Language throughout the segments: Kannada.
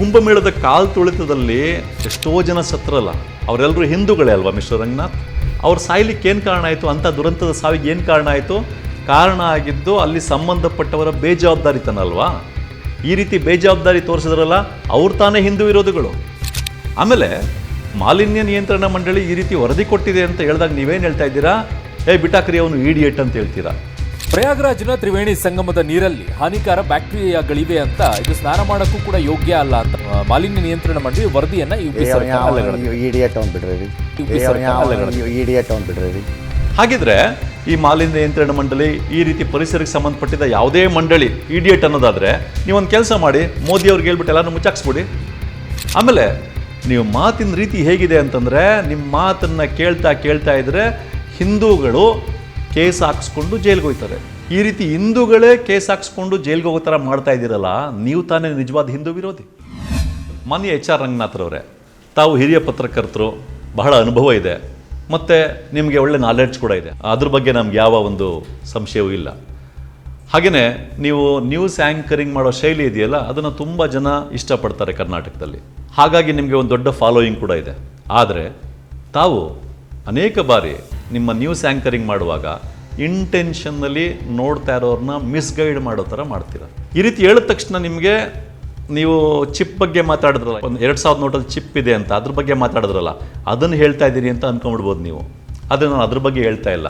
ಕುಂಭಮೇಳದ ಕಾಲ್ ತುಳಿತದಲ್ಲಿ ಎಷ್ಟೋ ಜನ ಸತ್ರಲ್ಲ. ಅವರೆಲ್ಲರೂ ಹಿಂದೂಗಳೇ ಅಲ್ವಾ ಮಿಸ್ಟರ್ ರಂಗನಾಥ್? ಅವ್ರು ಸಾಯ್ಲಿಕ್ಕೆ ಏನು ಕಾರಣ ಆಯಿತು? ಅಂಥ ದುರಂತದ ಸಾವಿಗೆ ಏನು ಕಾರಣ ಆಯಿತು? ಕಾರಣ ಆಗಿದ್ದು ಅಲ್ಲಿ ಸಂಬಂಧಪಟ್ಟವರ ಬೇಜವಾಬ್ದಾರಿತನ ಅಲ್ವಾ? ಈ ರೀತಿ ಬೇಜವಾಬ್ದಾರಿ ತೋರಿಸಿದ್ರಲ್ಲ ಅವ್ರು ತಾನೇ ಹಿಂದೂ ವಿರೋಧಿಗಳು. ಆಮೇಲೆ ಮಾಲಿನ್ಯ ನಿಯಂತ್ರಣ ಮಂಡಳಿ ಈ ರೀತಿ ವರದಿ ಕೊಟ್ಟಿದೆ ಅಂತ ಹೇಳಿದಾಗ ನೀವೇನು ಹೇಳ್ತಾ ಇದ್ದೀರಾ? ಏ ಬಿಟಾಕ್ರಿ ಅವನು ಇಡಿಯಟ್ ಅಂತ ಹೇಳ್ತೀರಾ? ಪ್ರಯಾಗ್ರಾಜ್ನ ತ್ರಿವೇಣಿ ಸಂಗಮದ ನೀರಲ್ಲಿ ಹಾನಿಕಾರ ಬ್ಯಾಕ್ಟೀರಿಯಾಗಳಿವೆ ಅಂತ ಇದು ಸ್ನಾನ ಮಾಡೋಕ್ಕೂ ಕೂಡ ಯೋಗ್ಯ ಅಲ್ಲ ಅಂತ ಮಾಲಿನ್ಯ ನಿಯಂತ್ರಣ ಮಂಡಳಿ ವರದಿಯನ್ನ ಹಾಗಿದ್ರೆ ಈ ಮಾಲಿನ್ಯ ನಿಯಂತ್ರಣ ಮಂಡಳಿ ಈ ರೀತಿ ಪರಿಸರಕ್ಕೆ ಸಂಬಂಧಪಟ್ಟಿದ ಯಾವುದೇ ಮಂಡಳಿ ಇಡಿಯಟ್ ಅನ್ನೋದಾದ್ರೆ ನೀವೊಂದು ಕೆಲಸ ಮಾಡಿ ಮೋದಿ ಅವ್ರಿಗೆ ಹೇಳ್ಬಿಟ್ಟು ಎಲ್ಲಾನು ಮುಚ್ಚಾಕ್ಸ್ಬಿಡಿ. ಆಮೇಲೆ ನೀವು ಮಾತಿನ ರೀತಿ ಹೇಗಿದೆ ಅಂತಂದ್ರೆ ನಿಮ್ಮ ಮಾತನ್ನ ಕೇಳ್ತಾ ಕೇಳ್ತಾ ಇದ್ರೆ ಹಿಂದೂಗಳು ಕೇಸ್ ಹಾಕಿಸ್ಕೊಂಡು ಜೈಲ್ಗೆ ಹೋಗ್ತಾರೆ. ಈ ರೀತಿ ಹಿಂದೂಗಳೇ ಕೇಸ್ ಹಾಕಿಸ್ಕೊಂಡು ಜೈಲ್ಗೆ ಹೋಗೋ ಥರ ಮಾಡ್ತಾ ಇದ್ದೀರಲ್ಲ, ನೀವು ತಾನೇ ನಿಜವಾದ ಹಿಂದೂ ವಿರೋಧಿ. ಮಾನ್ಯ ಎಚ್ ಆರ್ ರಂಗನಾಥ್ರವರೇ ತಾವು ಹಿರಿಯ ಪತ್ರಕರ್ತರು, ಬಹಳ ಅನುಭವ ಇದೆ, ಮತ್ತು ನಿಮಗೆ ಒಳ್ಳೆ ನಾಲೆಡ್ಜ್ ಕೂಡ ಇದೆ. ಅದ್ರ ಬಗ್ಗೆ ನಮ್ಗೆ ಯಾವ ಒಂದು ಸಂಶಯವೂ ಇಲ್ಲ. ಹಾಗೆಯೇ ನೀವು ನ್ಯೂಸ್ ಆ್ಯಂಕರಿಂಗ್ ಮಾಡೋ ಶೈಲಿ ಇದೆಯಲ್ಲ, ಅದನ್ನು ತುಂಬ ಜನ ಇಷ್ಟಪಡ್ತಾರೆ ಕರ್ನಾಟಕದಲ್ಲಿ. ಹಾಗಾಗಿ ನಿಮಗೆ ಒಂದು ದೊಡ್ಡ ಫಾಲೋಯಿಂಗ್ ಕೂಡ ಇದೆ. ಆದರೆ, ತಾವು ಅನೇಕ ಬಾರಿ ನಿಮ್ಮ ನ್ಯೂಸ್ ಆ್ಯಂಕರಿಂಗ್ ಮಾಡುವಾಗ ಇಂಟೆನ್ಷನ್ನಲ್ಲಿ ನೋಡ್ತಾ ಇರೋರನ್ನ ಮಿಸ್ಗೈಡ್ ಮಾಡೋ ಥರ ಮಾಡ್ತೀರ. ಈ ರೀತಿ ಹೇಳಿದ ತಕ್ಷಣ ನಿಮಗೆ ನೀವು ಚಿಪ್ ಬಗ್ಗೆ ಮಾತಾಡಿದ್ರಲ್ಲ, ಒಂದು ಎರಡು ಸಾವಿರದ ನೋಟಲ್ಲಿ ಚಿಪ್ ಇದೆ ಅಂತ, ಅದ್ರ ಬಗ್ಗೆ ಮಾತಾಡಿದ್ರಲ್ಲ, ಅದನ್ನು ಹೇಳ್ತಾ ಇದ್ದೀರಿ ಅಂತ ಅಂದ್ಕೊಂಡ್ಬಿಡ್ಬೋದು ನೀವು. ಆದರೆ ನಾನು ಅದ್ರ ಬಗ್ಗೆ ಹೇಳ್ತಾ ಇಲ್ಲ.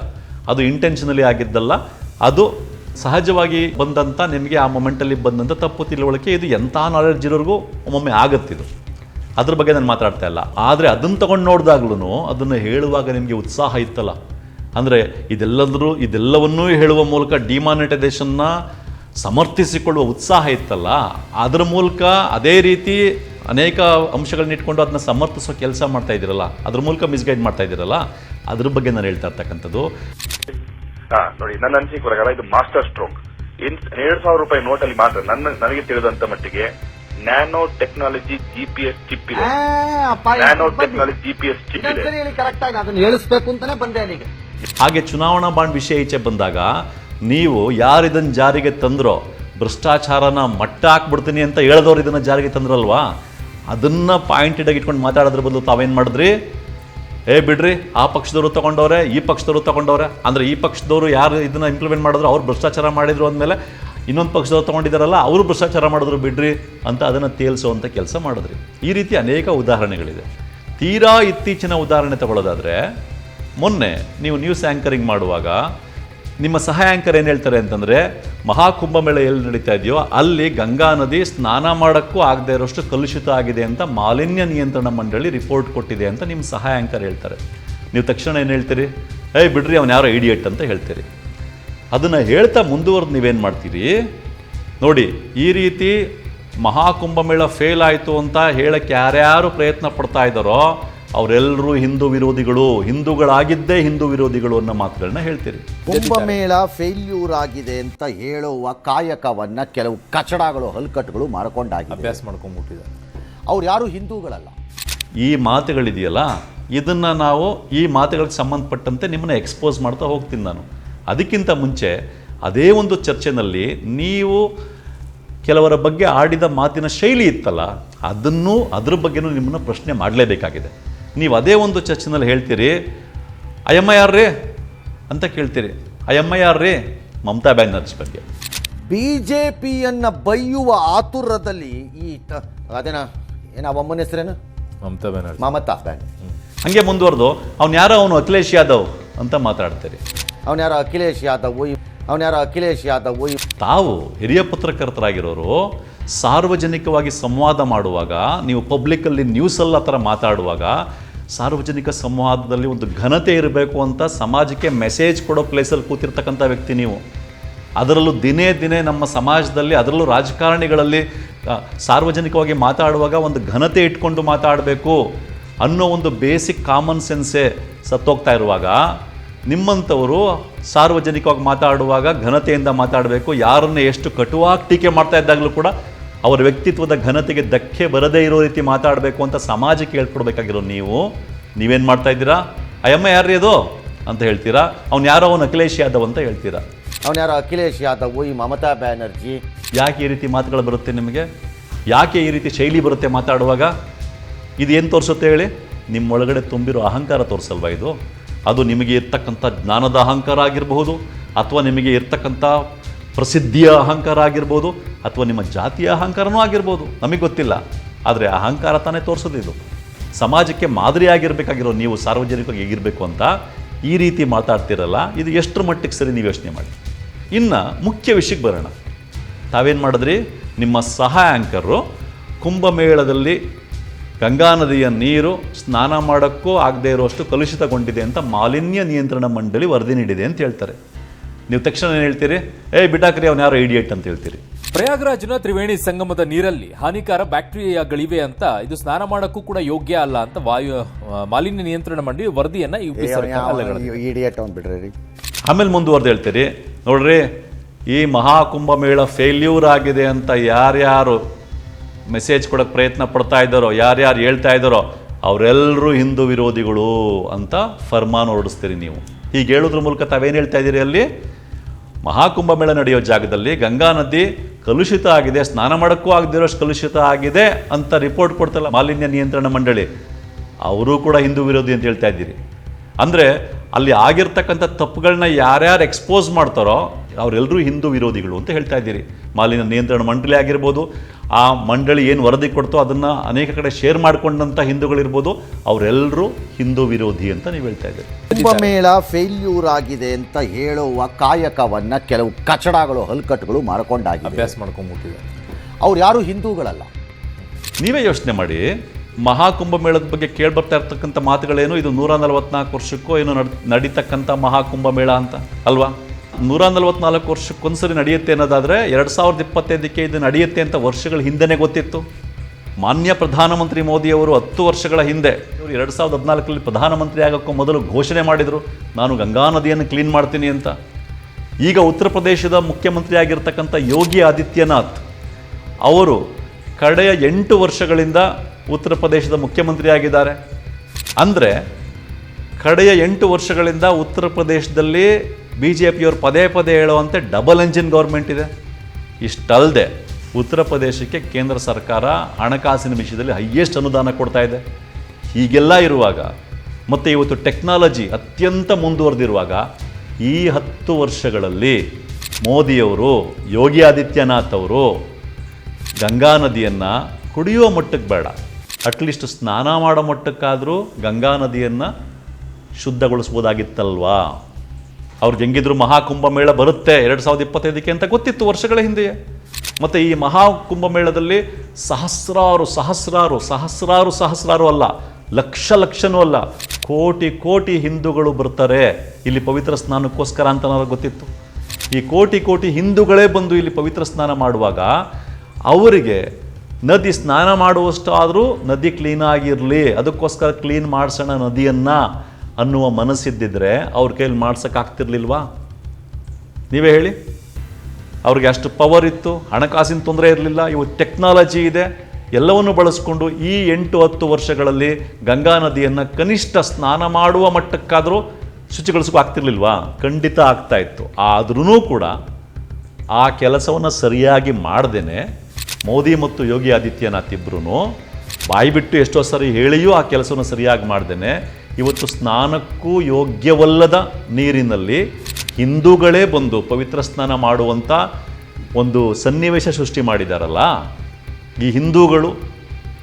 ಅದು ಇಂಟೆನ್ಷನಲಿ ಆಗಿದ್ದಲ್ಲ, ಅದು ಸಹಜವಾಗಿ ಬಂದಂಥ ನಿಮಗೆ ಆ ಮೊಮೆಂಟಲ್ಲಿ ಬಂದಂಥ ತಪ್ಪು ತಿಳುವಳಿಕೆ, ಇದು ಎಂಥ ನಾಲೆಡ್ಜ್ ಇರೋರಿಗೂ ಒಮ್ಮೊಮ್ಮೆ ಆಗುತ್ತಿದು ಅದ್ರ ಬಗ್ಗೆ ನಾನು ಮಾತಾಡ್ತಾ ಇಲ್ಲ. ಆದರೆ ಅದನ್ನು ತಗೊಂಡು ನೋಡಿದಾಗ್ಲೂ ಅದನ್ನು ಹೇಳುವಾಗ ನಿಮಗೆ ಉತ್ಸಾಹ ಇತ್ತಲ್ಲ. ಅಂದರೆ ಇದೆಲ್ಲದರೂ ಇದೆಲ್ಲವನ್ನೂ ಹೇಳುವ ಮೂಲಕ ಡಿಮಾನಿಟೈಸೇಷನ್ನ ಸಮರ್ಥಿಸಿಕೊಳ್ಳುವ ಉತ್ಸಾಹ ಇತ್ತಲ್ಲ. ಅದರ ಮೂಲಕ ಅದೇ ರೀತಿ ಅನೇಕ ಅಂಶಗಳನ್ನ ಇಟ್ಕೊಂಡು ಅದನ್ನ ಸಮರ್ಥಿಸೋ ಕೆಲಸ ಮಾಡ್ತಾ ಇದ್ದೀರಲ್ಲ. ಅದ್ರ ಮೂಲಕ ಮಿಸ್ಗೈಡ್ ಮಾಡ್ತಾ ಇದ್ದೀರಲ್ಲ. ಅದ್ರ ಬಗ್ಗೆ ನಾನು ಹೇಳ್ತಾ ಇರ್ತಕ್ಕಂಥದ್ದು. ನೋಡಿ, ನನ್ನ ಅನಿಸಿಕೆ ಇದು ಮಾಸ್ಟರ್ ಸ್ಟ್ರೋಕ್ ಎರಡ್ ಸಾವಿರ ರೂಪಾಯಿ ನೋಟಲ್ಲಿ ಮಾತ್ರ ನನ್ನ, ನನಗೆ ತಿಳಿದಂತ ಮಟ್ಟಿಗೆ ನ್ಯಾನೋ ಟೆಕ್ನಾಲಜಿ ಜಿಪಿಎಸ್ ಚಿಪ್ ಇದೆ. ನ್ಯಾನೋ ಟೆಕ್ನಾಲಜಿ ಜಿಪಿಎಸ್ ಚಿಪ್ ಇದೆ. ಕರೆಕ್ಟ್ ಆಗಿ ಅದನ್ನ ಹೇಳಿಸ್ಬೇಕು ಅಂತಾನೆ ಬಂದೆ ಅಲ್ಲಿಗೆ ಹಾಗೆ ಚುನಾವಣಾ ಬಾಂಡ್ ವಿಷಯ ಈಚೆ ಬಂದಾಗ ನೀವು ಯಾರು ಇದನ್ನು ಜಾರಿಗೆ ತಂದ್ರೋ ಭ್ರಷ್ಟಾಚಾರನ ಮಟ್ಟ ಹಾಕ್ಬಿಡ್ತೀನಿ ಅಂತ ಹೇಳಿದವ್ರು ಇದನ್ನ ಜಾರಿಗೆ ತಂದ್ರಲ್ವಾ? ಅದನ್ನ ಪಾಯಿಂಟೆಡ್ ಆಗಿ ಇಟ್ಕೊಂಡು ಮಾತಾಡೋದ್ರ ಬದಲು ತಾವೇನು ಮಾಡಿದ್ರಿ? ಏ ಬಿಡ್ರಿ ಆ ಪಕ್ಷದವರು ತಗೊಂಡವ್ರೆ ಈ ಪಕ್ಷದವರು ತಗೊಂಡವ್ರೆ. ಅಂದ್ರೆ ಈ ಪಕ್ಷದವರು ಯಾರು ಇದನ್ನ ಇಂಪ್ಲಿಮೆಂಟ್ ಮಾಡಿದ್ರು ಅವ್ರು ಭ್ರಷ್ಟಾಚಾರ ಮಾಡಿದ್ರು ಅಂದಮೇಲೆ ಇನ್ನೊಂದು ಪಕ್ಷದವ್ರು ತೊಗೊಂಡಿದ್ದಾರಲ್ಲ ಅವರು ಭ್ರಷ್ಟಾಚಾರ ಮಾಡಿದ್ರು ಬಿಡ್ರಿ ಅಂತ ಅದನ್ನು ತೇಲಿಸುವಂಥ ಕೆಲಸ ಮಾಡಿದ್ರಿ. ಈ ರೀತಿ ಅನೇಕ ಉದಾಹರಣೆಗಳಿದೆ. ತೀರಾ ಇತ್ತೀಚಿನ ಉದಾಹರಣೆ ತಗೊಳ್ಳೋದಾದರೆ ಮೊನ್ನೆ ನೀವು ನ್ಯೂಸ್ ಆ್ಯಂಕರಿಂಗ್ ಮಾಡುವಾಗ ನಿಮ್ಮ ಸಹ ಆ್ಯಂಕರ್ ಏನು ಹೇಳ್ತಾರೆ ಅಂತಂದರೆ, ಮಹಾಕುಂಭಮೇಳ ಎಲ್ಲಿ ನಡೀತಾ ಇದೆಯೋ ಅಲ್ಲಿ ಗಂಗಾ ನದಿ ಸ್ನಾನ ಮಾಡೋಕ್ಕೂ ಆಗದೆ ಇರೋಷ್ಟು ಕಲುಷಿತ ಆಗಿದೆ ಅಂತ ಮಾಲಿನ್ಯ ನಿಯಂತ್ರಣ ಮಂಡಳಿ ರಿಪೋರ್ಟ್ ಕೊಟ್ಟಿದೆ ಅಂತ ನಿಮ್ಮ ಸಹ ಆ್ಯಂಕರ್ ಹೇಳ್ತಾರೆ. ನೀವು ತಕ್ಷಣ ಏನು ಹೇಳ್ತೀರಿ? ಏಯ್, ಬಿಡ್ರಿ, ಅವನು ಯಾರೋ ಇಡಿಯಟ್ ಅಂತ ಹೇಳ್ತೀರಿ. ಅದನ್ನು ಹೇಳ್ತಾ ಮುಂದುವರೆದು ನೀವೇನು ಮಾಡ್ತೀರಿ? ನೋಡಿ ಈ ರೀತಿ ಮಹಾಕುಂಭಮೇಳ ಫೇಲ್ ಆಯಿತು ಅಂತ ಹೇಳಕ್ಕೆ ಯಾರ್ಯಾರು ಪ್ರಯತ್ನ ಪಡ್ತಾ ಇದ್ದಾರೋ ಅವರೆಲ್ಲರೂ ಹಿಂದೂ ವಿರೋಧಿಗಳು ಹಿಂದೂಗಳಾಗಿದ್ದೇ ಹಿಂದೂ ವಿರೋಧಿಗಳು ಅನ್ನೋ ಮಾತುಗಳನ್ನ ಹೇಳ್ತೀರಿ. ಕುಂಭಮೇಳ ಫೇಲ್ಯೂರ್ ಆಗಿದೆ ಅಂತ ಹೇಳುವ ಕಾಯಕವನ್ನ ಕೆಲವು ಕಚಡಗಳು ಹಲ್ಕಟ್ಟುಗಳು ಮಾಡ್ಕೊಂಡಾಗಿದೆ ಅಭ್ಯಾಸ ಮಾಡ್ಕೊಂಡ್ಬಿಟ್ಟಿದ್ದಾರೆ. ಅವ್ರು ಯಾರು ಹಿಂದೂಗಳಲ್ಲ. ಈ ಮಾತುಗಳಿದೆಯಲ್ಲ ಇದನ್ನು ನಾವು ಈ ಮಾತುಗಳಿಗೆ ಸಂಬಂಧಪಟ್ಟಂತೆ ನಿಮ್ಮನ್ನ ಎಕ್ಸ್ಪೋಸ್ ಮಾಡ್ತಾ ಹೋಗ್ತೀನಿ ನಾನು. ಅದಕ್ಕಿಂತ ಮುಂಚೆ ಅದೇ ಒಂದು ಚರ್ಚೆನಲ್ಲಿ ನೀವು ಕೆಲವರ ಬಗ್ಗೆ ಆಡಿದ ಮಾತಿನ ಶೈಲಿ ಇತ್ತಲ್ಲ ಅದನ್ನು ಅದ್ರ ಬಗ್ಗೆನೂ ನಿಮ್ಮನ್ನು ಪ್ರಶ್ನೆ ಮಾಡಲೇಬೇಕಾಗಿದೆ. ನೀವು ಅದೇ ಒಂದು ಚರ್ಚೆನಲ್ಲಿ ಹೇಳ್ತೀರಿ ಅಯ್ಯಮ್ಮ ಯಾರ್ರೀ? ಅಂತ ಕೇಳ್ತೀರಿ ಅಯ್ಯಮ್ಮ ಯಾರ್ರೀ? ಮಮತಾ ಬ್ಯಾನರ್ಜಿ ಬಗ್ಗೆ. ಬಿ ಜೆ ಪಿಯನ್ನು ಬೈಯುವ ಆತುರದಲ್ಲಿ ಈ ಅದೇನಾ ಅದೇನ ಏನ ಅಮ್ಮನ ಹೆಸರೇನು? ಮಮತಾ ಬ್ಯಾನರ್ಜಿ. ಮಮತಾ ಬ್ಯಾನರ್ಜಿ. ಹಂಗೆ ಮುಂದುವರೆದು ಅವ್ನು ಯಾರೋ ಅವನು ಅಖಿಲೇಶ್ ಯಾದವ್ ಅಂತ ಮಾತಾಡ್ತೀರಿ. ಅವನ ಯಾರೋ ಅಖಿಲೇಶ್ ಯಾದವ್ ಅವನ ಯಾರೋ ಅಖಿಲೇಶ್ ಯಾದವ್ ತಾವು ಹಿರಿಯ ಪತ್ರಕರ್ತರಾಗಿರೋರು, ಸಾರ್ವಜನಿಕವಾಗಿ ಸಂವಾದ ಮಾಡುವಾಗ, ನೀವು ಪಬ್ಲಿಕ್ಕಲ್ಲಿ ನ್ಯೂಸಲ್ಲಿ ಆ ಥರ ಮಾತಾಡುವಾಗ, ಸಾರ್ವಜನಿಕ ಸಂವಾದದಲ್ಲಿ ಒಂದು ಘನತೆ ಇರಬೇಕು ಅಂತ ಸಮಾಜಕ್ಕೆ ಮೆಸೇಜ್ ಕೊಡೋ ಪ್ಲೇಸಲ್ಲಿ ಕೂತಿರ್ತಕ್ಕಂಥ ವ್ಯಕ್ತಿ ನೀವು. ಅದರಲ್ಲೂ ದಿನೇ ದಿನೇ ನಮ್ಮ ಸಮಾಜದಲ್ಲಿ, ಅದರಲ್ಲೂ ರಾಜಕಾರಣಿಗಳಲ್ಲಿ ಸಾರ್ವಜನಿಕವಾಗಿ ಮಾತಾಡುವಾಗ ಒಂದು ಘನತೆ ಇಟ್ಕೊಂಡು ಮಾತಾಡಬೇಕು ಅನ್ನೋ ಒಂದು ಬೇಸಿಕ್ ಕಾಮನ್ ಸೆನ್ಸೇ ಸತ್ತೋಗ್ತಾ ಇರುವಾಗ ನಿಮ್ಮಂಥವರು ಸಾರ್ವಜನಿಕವಾಗಿ ಮಾತಾಡುವಾಗ ಘನತೆಯಿಂದ ಮಾತಾಡಬೇಕು ಯಾರನ್ನ ಎಷ್ಟು ಕಟುವಾಗಿ ಟೀಕೆ ಮಾಡ್ತಾ ಇದ್ದಾಗಲೂ ಕೂಡ ಅವರ ವ್ಯಕ್ತಿತ್ವದ ಘನತೆಗೆ ಧಕ್ಕೆ ಬರದೇ ಇರೋ ರೀತಿ ಮಾತಾಡಬೇಕು ಅಂತ ಸಮಾಜಕ್ಕೆ ಹೇಳ್ಕೊಡ್ಬೇಕಾಗಿರೋ ನೀವು ನೀವೇನು ಮಾಡ್ತಾ ಇದ್ದೀರಾ? ಅಯ್ಯಮ್ಮ ಯಾರ್ರೀ ಅದು? ಅಂತ ಹೇಳ್ತೀರಾ? ಅವ್ನು ಯಾರೋ ಅವನು ಅಖಿಲೇಶ್ ಯಾದವ್ ಅಂತ ಹೇಳ್ತೀರಾ? ಅವನು ಯಾರೋ ಅಖಿಲೇಶ್ ಯಾದವ್ ಈ ಮಮತಾ ಬ್ಯಾನರ್ಜಿ. ಯಾಕೆ ಈ ರೀತಿ ಮಾತುಗಳು ಬರುತ್ತೆ ನಿಮಗೆ? ಯಾಕೆ ಈ ರೀತಿ ಶೈಲಿ ಬರುತ್ತೆ ಮಾತಾಡುವಾಗ? ಇದು ಏನು ತೋರಿಸುತ್ತೆ ಹೇಳಿ? ನಿಮ್ಮೊಳಗಡೆ ತುಂಬಿರೋ ಅಹಂಕಾರ ತೋರಿಸಲ್ವಾ ಇದು? ಅದು ನಿಮಗೆ ಇರ್ತಕ್ಕಂಥ ಜ್ಞಾನದ ಅಹಂಕಾರ ಆಗಿರಬಹುದು, ಅಥವಾ ನಿಮಗೆ ಇರ್ತಕ್ಕಂಥ ಪ್ರಸಿದ್ಧಿಯ ಅಹಂಕಾರ ಆಗಿರ್ಬೋದು, ಅಥವಾ ನಿಮ್ಮ ಜಾತಿಯ ಅಹಂಕಾರನೂ ಆಗಿರ್ಬೋದು, ನಮಗೆ ಗೊತ್ತಿಲ್ಲ. ಆದರೆ ಅಹಂಕಾರ ತಾನೇ ತೋರಿಸೋದು ಇದು. ಸಮಾಜಕ್ಕೆ ಮಾದರಿಯಾಗಿರ್ಬೇಕಾಗಿರೋ ನೀವು ಸಾರ್ವಜನಿಕವಾಗಿ ಹೇಗಿರಬೇಕು ಅಂತ ಈ ರೀತಿ ಮಾತಾಡ್ತಿರಲ್ಲ, ಇದು ಎಷ್ಟರ ಮಟ್ಟಿಗೆ ಸರಿ ನೀವು ಯೋಚನೆ ಮಾಡಿ. ಇನ್ನು ಮುಖ್ಯ ವಿಷಯಕ್ಕೆ ಬರೋಣ. ತಾವೇನು ಮಾಡಿದ್ರಿ? ನಿಮ್ಮ ಸಹ ಆ್ಯಂಕರು ಕುಂಭಮೇಳದಲ್ಲಿ ಗಂಗಾ ನದಿಯ ನೀರು ಸ್ನಾನ ಮಾಡೋಕ್ಕೂ ಆಗದೇ ಇರುವಷ್ಟು ಕಲುಷಿತಗೊಂಡಿದೆ ಅಂತ ಮಾಲಿನ್ಯ ನಿಯಂತ್ರಣ ಮಂಡಳಿ ವರದಿ ನೀಡಿದೆ ಅಂತ ಹೇಳ್ತಾರೆ. ನೀವು ತಕ್ಷಣ ಏನು ಹೇಳ್ತೀರಿ? ಏಯ್ ಬಿಟಾಕ್ರಿ ಅವ್ನು ಯಾರೋ ಇಡಿಯಟ್ ಅಂತ ಹೇಳ್ತೀರಿ. ಪ್ರಯಾಗ್ರಾಜ್ನ ತ್ರಿವೇಣಿ ಸಂಗಮದ ನೀರಲ್ಲಿ ಹಾನಿಕಾರ ಬ್ಯಾಕ್ಟೀರಿಯಾಗಳಿವೆ ಅಂತ ಇದು ಸ್ನಾನ ಮಾಡೋಕ್ಕೂ ಕೂಡ ಯೋಗ್ಯ ಅಲ್ಲ ಅಂತ ವಾಯು ಮಾಲಿನ್ಯ ನಿಯಂತ್ರಣ ಮಂಡಳಿ ವರದಿಯನ್ನ ಬಿಡ್ರಿ ಆಮೇಲೆ ಮುಂದುವರೆದು ಹೇಳ್ತೀರಿ. ನೋಡ್ರಿ ಈ ಮಹಾಕುಂಭಮೇಳ ಫೇಲ್ಯೂರ್ ಆಗಿದೆ ಅಂತ ಯಾರ್ಯಾರು ಮೆಸೇಜ್ ಕೊಡೋಕ್ಕೆ ಪ್ರಯತ್ನ ಪಡ್ತಾ ಇದ್ದಾರೋ, ಯಾರ್ಯಾರು ಹೇಳ್ತಾ ಇದ್ದಾರೋ ಅವರೆಲ್ಲರೂ ಹಿಂದೂ ವಿರೋಧಿಗಳು ಅಂತ ಫರ್ಮಾನ್ ಹೊರಡಿಸ್ತೀರಿ ನೀವು. ಹೀಗೆ ಹೇಳೋದ್ರ ಮೂಲಕ ತಾವೇನು ಹೇಳ್ತಾ ಇದ್ದೀರಿ ಅಲ್ಲಿ? ಮಹಾಕುಂಭ ಮೇಳ ನಡೆಯೋ ಜಾಗದಲ್ಲಿ ಗಂಗಾ ನದಿ ಕಲುಷಿತ ಆಗಿದೆ, ಸ್ನಾನ ಮಾಡೋಕ್ಕೂ ಆಗದಿರೋಷ್ಟು ಕಲುಷಿತ ಆಗಿದೆ ಅಂತ ರಿಪೋರ್ಟ್ ಕೊಡ್ತಲ್ಲ ಮಾಲಿನ್ಯ ನಿಯಂತ್ರಣ ಮಂಡಳಿ. ಅವರೂ ಕೂಡ ಹಿಂದೂ ವಿರೋಧಿ ಅಂತ ಹೇಳ್ತಾ ಇದ್ದೀರಿ. ಅಂದರೆ ಅಲ್ಲಿ ಆಗಿರ್ತಕ್ಕಂಥ ತಪ್ಪುಗಳನ್ನ ಯಾರ್ಯಾರು ಎಕ್ಸ್ಪೋಸ್ ಮಾಡ್ತಾರೋ ಅವರೆಲ್ಲರೂ ಹಿಂದೂ ವಿರೋಧಿಗಳು ಅಂತ ಹೇಳ್ತಾ ಇದ್ದೀರಿ. ಮಾಲಿನ್ಯ ನಿಯಂತ್ರಣ ಮಂಡಳಿ ಆಗಿರ್ಬೋದು ಆ ಮಂಡಳಿ ಏನು ವರದಿ ಕೊಡ್ತೋ ಅದನ್ನು ಅನೇಕ ಕಡೆ ಶೇರ್ ಮಾಡಿಕೊಂಡಂಥ ಹಿಂದೂಗಳಿರ್ಬೋದು ಅವರೆಲ್ಲರೂ ಹಿಂದೂ ವಿರೋಧಿ ಅಂತ ನೀವು ಹೇಳ್ತಾ ಇದ್ದೀರಿ. ಕುಂಭಮೇಳ ಫೇಲ್ಯೂರ್ ಆಗಿದೆ ಅಂತ ಹೇಳುವ ಕಾಯಕವನ್ನು ಕೆಲವು ಕಚಡಗಳು ಹಲ್ಕಟ್ಟುಗಳು ಮಾಡ್ಕೊಂಡಾಗಿದೆ ಅಭ್ಯಾಸ ಮಾಡ್ಕೊಂಬಿಟ್ಟಿದೆ ಅವ್ರು ಯಾರು ಹಿಂದೂಗಳಲ್ಲ. ನೀವೇ ಯೋಚನೆ ಮಾಡಿ ಮಹಾಕುಂಭಮೇಳದ ಬಗ್ಗೆ ಕೇಳಿ ಬರ್ತಾ ಇರ್ತಕ್ಕಂಥ ಮಾತುಗಳೇನು ಇದು ನೂರ ನಲವತ್ನಾಲ್ಕು ವರ್ಷಕ್ಕೋ ಏನೋ ನಡ್ ನಡೀತಕ್ಕಂಥ ಮಹಾಕುಂಭಮೇಳ ಅಂತ ಅಲ್ವಾ? ನೂರ ನಲವತ್ನಾಲ್ಕು ವರ್ಷಕ್ಕೊಂದ್ಸರಿ ನಡೆಯುತ್ತೆ ಅನ್ನೋದಾದರೆ ಎರಡು ಸಾವಿರದ ಇಪ್ಪತ್ತೈದಕ್ಕೆ ಇದು ನಡೆಯುತ್ತೆ ಅಂತ ವರ್ಷಗಳ ಹಿಂದೆನೇ ಗೊತ್ತಿತ್ತು. ಮಾನ್ಯ ಪ್ರಧಾನಮಂತ್ರಿ ಮೋದಿಯವರು ಹತ್ತು ವರ್ಷಗಳ ಹಿಂದೆ, ಇವರು ಎರಡು ಸಾವಿರದ ಹದಿನಾಲ್ಕರಲ್ಲಿ ಪ್ರಧಾನಮಂತ್ರಿ ಆಗೋಕ್ಕೂ ಮೊದಲು ಘೋಷಣೆ ಮಾಡಿದರು, ನಾನು ಗಂಗಾ ನದಿಯನ್ನು ಕ್ಲೀನ್ ಮಾಡ್ತೀನಿ ಅಂತ. ಈಗ ಉತ್ತರ ಪ್ರದೇಶದ ಮುಖ್ಯಮಂತ್ರಿ ಆಗಿರ್ತಕ್ಕಂಥ ಯೋಗಿ ಆದಿತ್ಯನಾಥ್ ಅವರು ಕಡೆಯ ಎಂಟು ವರ್ಷಗಳಿಂದ ಉತ್ತರ ಪ್ರದೇಶದ ಮುಖ್ಯಮಂತ್ರಿ ಆಗಿದ್ದಾರೆ. ಅಂದರೆ ಕಡೆಯ ಎಂಟು ವರ್ಷಗಳಿಂದ ಉತ್ತರ ಪ್ರದೇಶದಲ್ಲಿ ಬಿ ಜೆ ಪಿಯವರು ಪದೇ ಪದೇ ಹೇಳುವಂತೆ ಡಬಲ್ ಎಂಜಿನ್ ಗೌರ್ಮೆಂಟ್ ಇದೆ. ಇಷ್ಟಲ್ಲದೆ ಉತ್ತರ ಪ್ರದೇಶಕ್ಕೆ ಕೇಂದ್ರ ಸರ್ಕಾರ ಹಣಕಾಸಿನ ವಿಷಯದಲ್ಲಿ ಹೈಯೆಸ್ಟ್ ಅನುದಾನ ಕೊಡ್ತಾ ಇದೆ. ಹೀಗೆಲ್ಲ ಇರುವಾಗ ಮತ್ತು ಇವತ್ತು ಟೆಕ್ನಾಲಜಿ ಅತ್ಯಂತ ಮುಂದುವರೆದಿರುವಾಗ ಈ ಹತ್ತು ವರ್ಷಗಳಲ್ಲಿ ಮೋದಿಯವರು, ಯೋಗಿ ಆದಿತ್ಯನಾಥ್ ಅವರು ಗಂಗಾ ನದಿಯನ್ನು ಕುಡಿಯುವ ಮಟ್ಟಕ್ಕೆ ಬೇಡ. ಅಟ್ಲೀಸ್ಟ್ ಸ್ನಾನ ಮಾಡೋ ಮಟ್ಟಕ್ಕಾದರೂ ಗಂಗಾ ನದಿಯನ್ನು ಶುದ್ಧಗೊಳಿಸ್ಬೋದಾಗಿತ್ತಲ್ವಾ? ಅವ್ರಿಗೆ ಹೆಂಗಿದ್ರು ಮಹಾಕುಂಭಮೇಳ ಬರುತ್ತೆ ಎರಡು ಸಾವಿರದ ಇಪ್ಪತ್ತೈದಕ್ಕೆ ಅಂತ ಗೊತ್ತಿತ್ತು ವರ್ಷಗಳ ಹಿಂದೆಯೇ. ಮತ್ತು ಈ ಮಹಾಕುಂಭಮೇಳದಲ್ಲಿ ಸಹಸ್ರಾರು ಸಹಸ್ರಾರು ಸಹಸ್ರಾರು ಸಹಸ್ರಾರು ಅಲ್ಲ, ಲಕ್ಷ ಲಕ್ಷನೂ ಅಲ್ಲ, ಕೋಟಿ ಕೋಟಿ ಹಿಂದೂಗಳು ಬರ್ತಾರೆ. ಇಲ್ಲಿ ಪವಿತ್ರ ಸ್ನಾನಕ್ಕೋಸ್ಕರ ಅಂತ ನನಗೆ ಗೊತ್ತಿತ್ತು. ಈ ಕೋಟಿ ಕೋಟಿ ಹಿಂದೂಗಳೇ ಬಂದು ಇಲ್ಲಿ ಪವಿತ್ರ ಸ್ನಾನ ಮಾಡುವಾಗ ಅವರಿಗೆ ನದಿ ಸ್ನಾನ ಮಾಡುವಷ್ಟು ಆದರೂ ನದಿ ಕ್ಲೀನಾಗಿರಲಿ ಅದಕ್ಕೋಸ್ಕರ ಕ್ಲೀನ್ ಮಾಡಿಸೋಣ ನದಿಯನ್ನು. ಅನ್ನುವ ಮನಸ್ಸಿದ್ದಿದ್ರೆ ಅವ್ರ ಕೈಲಿ ಮಾಡ್ಸೋಕ್ಕಾಗ್ತಿರ್ಲಿಲ್ವಾ ನೀವೇ ಹೇಳಿ. ಅವ್ರಿಗೆ ಅಷ್ಟು ಪವರ್ ಇತ್ತು, ಹಣಕಾಸಿನ ತೊಂದರೆ ಇರಲಿಲ್ಲ, ಇವು ಟೆಕ್ನಾಲಜಿ ಇದೆ, ಎಲ್ಲವನ್ನು ಬಳಸಿಕೊಂಡು ಈ ಎಂಟು ಹತ್ತು ವರ್ಷಗಳಲ್ಲಿ ಗಂಗಾ ನದಿಯನ್ನು ಕನಿಷ್ಠ ಸ್ನಾನ ಮಾಡುವ ಮಟ್ಟಕ್ಕಾದರೂ ಶುಚಿಗೊಳಿಸೋಕೆ ಆಗ್ತಿರ್ಲಿಲ್ವಾ? ಖಂಡಿತ ಆಗ್ತಾ ಇತ್ತು. ಆದ್ರೂ ಕೂಡ ಆ ಕೆಲಸವನ್ನು ಸರಿಯಾಗಿ ಮಾಡ್ದೇನೆ ಮೋದಿ ಮತ್ತು ಯೋಗಿ ಆದಿತ್ಯನಾಥ್ ಇಬ್ಬರೂ ಬಾಯಿ ಬಿಟ್ಟು ಎಷ್ಟೋ ಸರಿ ಹೇಳಿಯೂ ಆ ಕೆಲಸವನ್ನು ಸರಿಯಾಗಿ ಮಾಡ್ದೇನೆ. ಇವತ್ತು ಸ್ನಾನಕ್ಕೂ ಯೋಗ್ಯವಲ್ಲದ ನೀರಿನಲ್ಲಿ ಹಿಂದೂಗಳೇ ಬಂದು ಪವಿತ್ರ ಸ್ನಾನ ಮಾಡುವಂಥ ಒಂದು ಸನ್ನಿವೇಶ ಸೃಷ್ಟಿ ಮಾಡಿದಾರಲ್ಲ, ಈ ಹಿಂದೂಗಳು.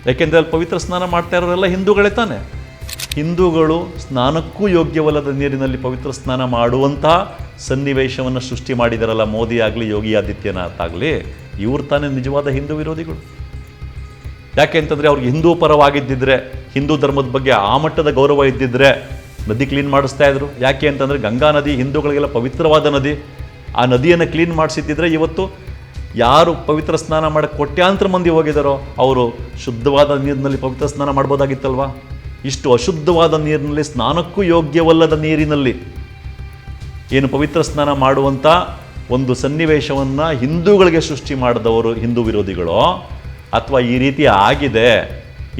ಯಾಕೆಂದರೆ ಅಲ್ಲಿ ಪವಿತ್ರ ಸ್ನಾನ ಮಾಡ್ತಾ ಇರೋರೆಲ್ಲ ಹಿಂದೂಗಳೇ ತಾನೆ. ಹಿಂದೂಗಳು ಸ್ನಾನಕ್ಕೂ ಯೋಗ್ಯವಲ್ಲದ ನೀರಿನಲ್ಲಿ ಪವಿತ್ರ ಸ್ನಾನ ಮಾಡುವಂತಹ ಸನ್ನಿವೇಶವನ್ನು ಸೃಷ್ಟಿ ಮಾಡಿದಾರಲ್ಲ ಮೋದಿ ಆಗಲಿ, ಯೋಗಿ ಆದಿತ್ಯನಾಥ್ ಆಗಲಿ, ಇವರು ತಾನೇ ನಿಜವಾದ ಹಿಂದೂ ವಿರೋಧಿಗಳು. ಯಾಕೆ ಅಂತಂದರೆ ಅವ್ರಿಗೆ ಹಿಂದೂ ಪರವಾಗಿದ್ದಿದ್ರೆ, ಹಿಂದೂ ಧರ್ಮದ ಬಗ್ಗೆ ಆ ಮಟ್ಟದ ಗೌರವ ಇದ್ದಿದ್ರೆ ನದಿ ಕ್ಲೀನ್ ಮಾಡಿಸ್ತಾ ಇದ್ರು. ಯಾಕೆ ಅಂತಂದರೆ ಗಂಗಾ ನದಿ ಹಿಂದೂಗಳಿಗೆಲ್ಲ ಪವಿತ್ರವಾದ ನದಿ. ಆ ನದಿಯನ್ನು ಕ್ಲೀನ್ ಮಾಡಿಸಿದ್ದಿದ್ರೆ ಇವತ್ತು ಯಾರು ಪವಿತ್ರ ಸ್ನಾನ ಮಾಡಕ್ಕೆ ಕೋಟ್ಯಾಂತರ ಮಂದಿ ಹೋಗಿದ್ದಾರೋ ಅವರು ಶುದ್ಧವಾದ ನೀರಿನಲ್ಲಿ ಪವಿತ್ರ ಸ್ನಾನ ಮಾಡ್ಬೋದಾಗಿತ್ತಲ್ವ? ಇಷ್ಟು ಅಶುದ್ಧವಾದ ನೀರಿನಲ್ಲಿ, ಸ್ನಾನಕ್ಕೂ ಯೋಗ್ಯವಲ್ಲದ ನೀರಿನಲ್ಲಿ ಏನು ಪವಿತ್ರ ಸ್ನಾನ ಮಾಡುವಂಥ ಒಂದು ಸನ್ನಿವೇಶವನ್ನು ಹಿಂದೂಗಳಿಗೆ ಸೃಷ್ಟಿ ಮಾಡಿದವರು ಹಿಂದೂ ವಿರೋಧಿಗಳು. ಅಥವಾ ಈ ರೀತಿ ಆಗಿದೆ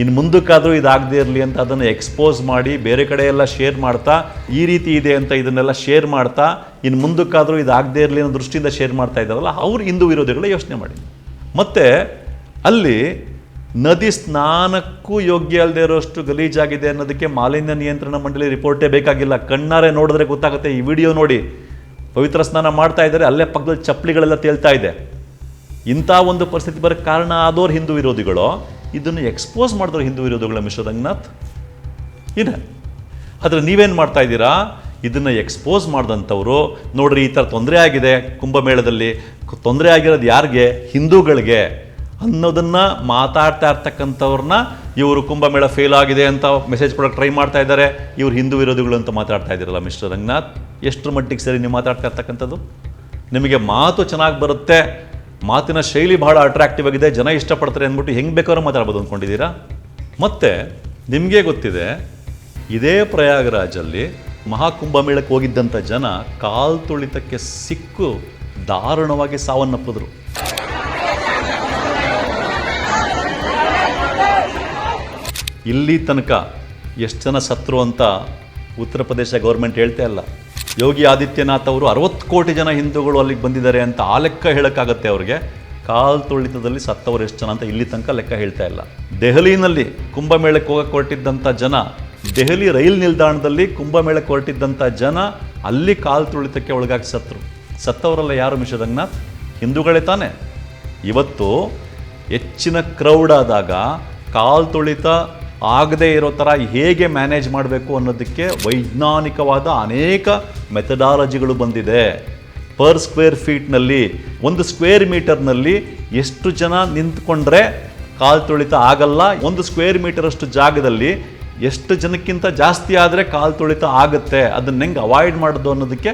ಇನ್ನು ಮುಂದಕ್ಕಾದರೂ ಇದಾಗದೇ ಇರಲಿ ಅಂತ ಅದನ್ನು ಎಕ್ಸ್ಪೋಸ್ ಮಾಡಿ, ಬೇರೆ ಕಡೆ ಎಲ್ಲ ಶೇರ್ ಮಾಡ್ತಾ, ಈ ರೀತಿ ಇದೆ ಅಂತ ಇದನ್ನೆಲ್ಲ ಶೇರ್ ಮಾಡ್ತಾ ಇನ್ನು ಮುಂದಕ್ಕಾದರೂ ಇದಾಗದೇ ಇರಲಿ ಅನ್ನೋ ದೃಷ್ಟಿಯಿಂದ ಶೇರ್ ಮಾಡ್ತಾ ಇದ್ದಾರಲ್ಲ, ಅವ್ರು ಹಿಂದೂ ವಿರೋಧಿಗಳ ಯೋಚನೆ ಮಾಡಿ ಮತ್ತು, ಅಲ್ಲಿ ನದಿ ಸ್ನಾನಕ್ಕೂ ಯೋಗ್ಯ ಅಲ್ಲದೆ ಇರೋಷ್ಟು ಗಲೀಜಾಗಿದೆ ಅನ್ನೋದಕ್ಕೆ ಮಾಲಿನ್ಯ ನಿಯಂತ್ರಣ ಮಂಡಳಿ ರಿಪೋರ್ಟೇ ಬೇಕಾಗಿಲ್ಲ. ಕಣ್ಣಾರೆ ನೋಡಿದ್ರೆ ಗೊತ್ತಾಗುತ್ತೆ, ಈ ವಿಡಿಯೋ ನೋಡಿ, ಪವಿತ್ರ ಸ್ನಾನ ಮಾಡ್ತಾ ಇದ್ದಾರೆ, ಅಲ್ಲೇ ಪಕ್ಕದಲ್ಲಿ ಚಪ್ಪಲಿಗಳೆಲ್ಲ ತೇಳ್ತಾ ಇದೆ. ಇಂಥ ಒಂದು ಪರಿಸ್ಥಿತಿ ಬರೋಕ್ಕೆ ಕಾರಣ ಆದೋರು ಹಿಂದೂ ವಿರೋಧಿಗಳು, ಇದನ್ನು ಎಕ್ಸ್ಪೋಸ್ ಮಾಡಿದ್ರು ಹಿಂದೂ ವಿರೋಧಿಗಳ ಮಿಶ್ರ ರಂಗನಾಥ್? ಇದೆ. ಆದರೆ ನೀವೇನು ಮಾಡ್ತಾ ಇದ್ದೀರಾ? ಇದನ್ನು ಎಕ್ಸ್ಪೋಸ್ ಮಾಡಿದಂಥವ್ರು, ನೋಡ್ರಿ ಈ ಥರ ತೊಂದರೆ ಆಗಿದೆ ಕುಂಭಮೇಳದಲ್ಲಿ. ತೊಂದರೆ ಆಗಿರೋದು ಯಾರಿಗೆ? ಹಿಂದೂಗಳಿಗೆ. ಅನ್ನೋದನ್ನು ಮಾತಾಡ್ತಾ ಇರ್ತಕ್ಕಂಥವ್ರನ್ನ ಇವರು ಕುಂಭಮೇಳ ಫೇಲ್ ಆಗಿದೆ ಅಂತ ಮೆಸೇಜ್ ಕೊಡೋಕೆ ಟ್ರೈ ಮಾಡ್ತಾ ಇದ್ದಾರೆ. ಇವರು ಹಿಂದೂ ವಿರೋಧಿಗಳು ಅಂತ ಮಾತಾಡ್ತಾ ಇದ್ದೀರಲ್ಲ ಮಿಸ್ಟರ್ ರಂಗನಾಥ್? ಎಷ್ಟರ ಮಟ್ಟಿಗೆ ಸರಿ ನೀವು ಮಾತಾಡ್ತಾ ಇರ್ತಕ್ಕಂಥದ್ದು? ನಿಮಗೆ ಮಾತು ಚೆನ್ನಾಗಿ ಬರುತ್ತೆ. ಮಾತಿನ ಶೈಲಿ ಬಹಳ ಅಟ್ರಾಕ್ಟಿವ್ ಆಗಿದೆ. ಜನ ಇಷ್ಟಪಡ್ತಾರೆ ಅಂದ್ಬಿಟ್ಟು ಹೆಂಗೆ ಬೇಕಾದ್ರೂ ಮಾತಾಡ್ಬೋದು ಅಂದ್ಕೊಂಡಿದ್ದೀರಾ ಮತ್ತೆ ನಿಮಗೆ ಗೊತ್ತಿದೆ, ಇದೇ ಪ್ರಯಾಗರಾಜಲ್ಲಿ ಮಹಾಕುಂಭಮೇಳಕ್ಕೆ ಹೋಗಿದ್ದಂಥ ಜನ ಕಾಲ್ ತುಳಿತಕ್ಕೆ ಸಿಕ್ಕು ದಾರುಣವಾಗಿ ಸಾವನ್ನಪ್ಪಿದ್ರು ಇಲ್ಲಿ ತನಕ ಎಷ್ಟು ಜನ ಸತ್ರು ಅಂತ ಉತ್ತರ ಪ್ರದೇಶ ಗೌರ್ಮೆಂಟ್ ಹೇಳ್ತಾ ಇಲ್ಲ. ಯೋಗಿ ಆದಿತ್ಯನಾಥ್ ಅವರು ಅರವತ್ತು ಕೋಟಿ ಜನ ಹಿಂದೂಗಳು ಅಲ್ಲಿಗೆ ಬಂದಿದ್ದಾರೆ ಅಂತ ಆ ಲೆಕ್ಕ ಹೇಳೋಕ್ಕಾಗತ್ತೆ ಅವ್ರಿಗೆ. ಕಾಲು ತುಳಿತದಲ್ಲಿ ಸತ್ತವರು ಎಷ್ಟು ಜನ ಅಂತ ಇಲ್ಲಿ ತನಕ ಲೆಕ್ಕ ಹೇಳ್ತಾ ಇಲ್ಲ. ದೆಹಲಿನಲ್ಲಿ ಕುಂಭಮೇಳಕ್ಕೆ ಹೋಗಕ್ಕೆ ಹೊರಟಿದ್ದಂಥ ಜನ, ದೆಹಲಿ ರೈಲ್ ನಿಲ್ದಾಣದಲ್ಲಿ ಕುಂಭಮೇಳಕ್ಕೆ ಹೊರಟಿದ್ದಂಥ ಜನ ಅಲ್ಲಿ ಕಾಲು ತುಳಿತಕ್ಕೆ ಒಳಗಾಗಿ ಸತ್ರು ಸತ್ತವರಲ್ಲ ಯಾರು ಮಿಶ್ರ ಹಿಂದೂಗಳೇ ತಾನೆ. ಇವತ್ತು ಹೆಚ್ಚಿನ ಕ್ರೌಡ್ ಆದಾಗ ಕಾಲ್ ತುಳಿತ ಆಗದೇ ಇರೋ ಥರ ಹೇಗೆ ಮ್ಯಾನೇಜ್ ಮಾಡಬೇಕು ಅನ್ನೋದಕ್ಕೆ ವೈಜ್ಞಾನಿಕವಾದ ಅನೇಕ ಮೆಥಡಾಲಜಿಗಳು ಬಂದಿದೆ. ಪರ್ ಸ್ಕ್ವೇರ್ ಫೀಟ್ನಲ್ಲಿ ಒಂದು ಸ್ಕ್ವೇರ್ ಮೀಟರ್ನಲ್ಲಿ ಎಷ್ಟು ಜನ ನಿಂತ್ಕೊಂಡ್ರೆ ಕಾಲು ತುಳಿತ ಆಗಲ್ಲ, ಒಂದು ಸ್ಕ್ವೇರ್ ಮೀಟರಷ್ಟು ಜಾಗದಲ್ಲಿ ಎಷ್ಟು ಜನಕ್ಕಿಂತ ಜಾಸ್ತಿ ಆದರೆ ಕಾಲು ತುಳಿತ ಆಗುತ್ತೆ, ಅದನ್ನ ಹೆಂಗೆ ಅವಾಯ್ಡ್ ಮಾಡೋದು ಅನ್ನೋದಕ್ಕೆ